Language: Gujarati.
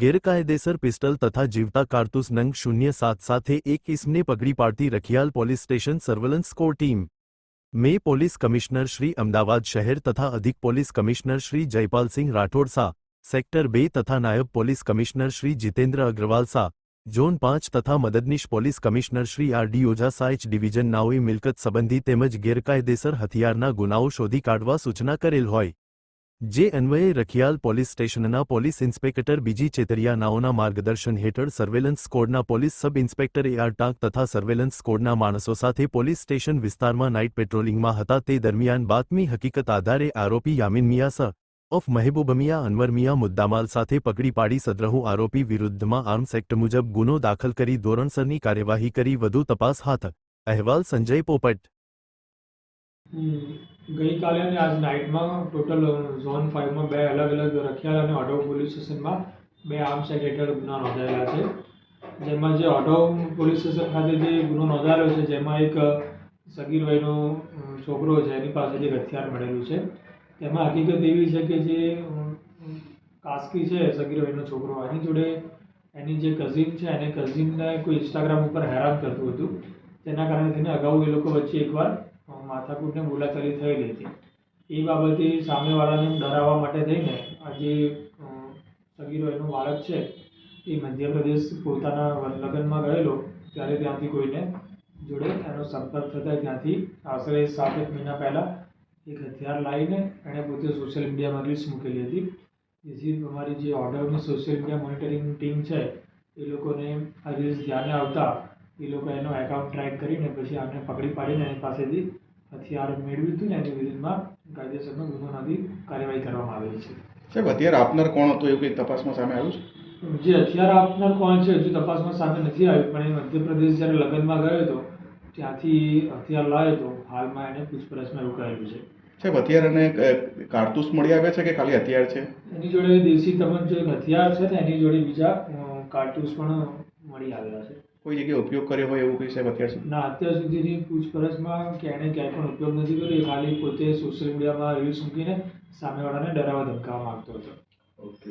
ગેરકાયદેસર પિસ્ટલ તથા જીવતા કારતૂસ નંગ શૂન્ય સાત સાથે એક ઇસમને પકડી પાડતી Rakhial police station surveillance core team. મે પોલીસ કમિશનર શ્રી અમદાવાદ શહેર તથા અધિક પોલીસ કમિશનર શ્રી જયપાલસિંહ રાઠોડ સા, સેક્ટર બે તથા નાયબ પોલીસ કમિશનર શ્રી જીતેન્દ્ર અગ્રવાલ સા, ઝોન પાંચ તથા મદદનીશ police commissioner Shri R D Ojha સાઇચ division નાઓએ મિલકત સંબંધી તેમજ ગેરકાયદેસર હથિયારના ગુનાઓ શોધી કાઢવા સૂચના કરેલ હોય. જે અન્વયે રખિયાલ પોલીસ સ્ટેશનના પોલીસ ઇન્સ્પેક્ટર બીજી ચેતરિયા નાઓના માર્ગદર્શન હેઠળ surveillance સ્કોડના police sub inspector A Tank તથા સર્વેલન્સ સ્કોડના માણસો સાથે પોલીસ સ્ટેશન વિસ્તારમાં નાઇટ પેટ્રોલિંગમાં હતા તે દરમિયાન બાતમી હકીકત આધારે આરોપી યામીન મિયા સ ઓફ મહેબૂબ અનવરમિયા મુદ્દામાલ સાથે પકડી પાડી સદ્રહુ આરોપી વિરુદ્ધમાં આર્મ્સ એક્ટ મુજબ ગુનો દાખલ કરી ધોરણસરની કાર્યવાહી કરી વધુ તપાસ હાથ અહેવાલ સંજય પોપટ ગઈકાલે અને આજ નાઇટમાં ટોટલ ઝોન ફાઇવમાં બે અલગ અલગ રખિયાલ અને ઓઢવ પોલીસ સ્ટેશનમાં બે આર્મ્સ એક્ટ હેઠળ ગુના નોંધાયેલા છે. જેમાં જે ઓઢવ પોલીસ સ્ટેશન ખાતે જે ગુનો નોંધાયેલો છે, જેમાં એક સગીર વયનો છોકરો છે, એની પાસેથી જે હથિયાર મળેલું છે. તેમાં હકીકત એવી છે કે જે કાસ્કી છે સગીર વયનો છોકરો, એની જોડે એની જે કઝિન છે, એને કઝિનને કોઈ ઇન્સ્ટાગ્રામ ઉપર હેરાન કરતું હતું. તેના કારણે તેને અગાઉ એ લોકો વચ્ચે એકવાર માથાકૂટને બોલાચાલી થયેલી હતી એ બાબતે સામેવાળાને ડરાવવા માટે થઈને આ જે સગીરો એનું બાળક છે, એ મધ્યપ્રદેશ પોતાના લગ્નમાં ગયેલો, ત્યારે ત્યાંથી કોઈને જોડે એનો સંપર્ક થતાં ત્યાંથી આશરે સાત એક મહિના પહેલાં એક હથિયાર લાવીને એણે પોતે સોશિયલ મીડિયામાં રીલ્સ મૂકેલી હતી. જેથી અમારી જે ઓર્ડરની સોશિયલ મીડિયા મોનિટરિંગ ટીમ છે, એ લોકોને આ રીલ્સ ધ્યાને આવતા એ લોકો એનો એકાઉન્ટ ટ્રેક કરીને પછી આને પકડી પાડીને એની પાસેથી હથિયાર મેળવ્યું હતું ને એની વિરુદ્ધમાં કાયદેસરનો ગુનો નોંધી કાર્યવાહી કરવામાં આવેલી છે. સાહેબ હથિયાર આપનાર કોણ હતું એવું કંઈ તપાસમાં સામે આવ્યું છે? જે હથિયાર આપનાર કોણ છે હજુ તપાસમાં સામે નથી આવ્યું પણ એ મધ્યપ્રદેશ જ્યારે લગ્નમાં ગયો હતો ત્યાંથી હથિયાર લાવ્યો હતો. હાલમાં એને પૂછપરછમાં એવું કહેલું છે. સાહેબ હથિયાર અને કારતૂસ મળી આવ્યા છે કે ખાલી હથિયાર છે? એની જોડે દેશી તમને જે એક હથિયાર છે ને એની જોડે બીજા કારતૂસ પણ મળી આવેલા છે. કોઈ જગ્યાએ ઉપયોગ કર્યો હોય એવું કંઈ સાહેબ અત્યાર સુધી? ના અત્યાર સુધીની પૂછપરછમાં કે ક્યાંય પણ ઉપયોગ નથી કર્યો. એ ખાલી પોતે સોશિયલ મીડિયામાં રીલ્સ મૂકીને સામેવાળાને ડરાવવા ધમકાવવા માંગતો હતો. ઓકે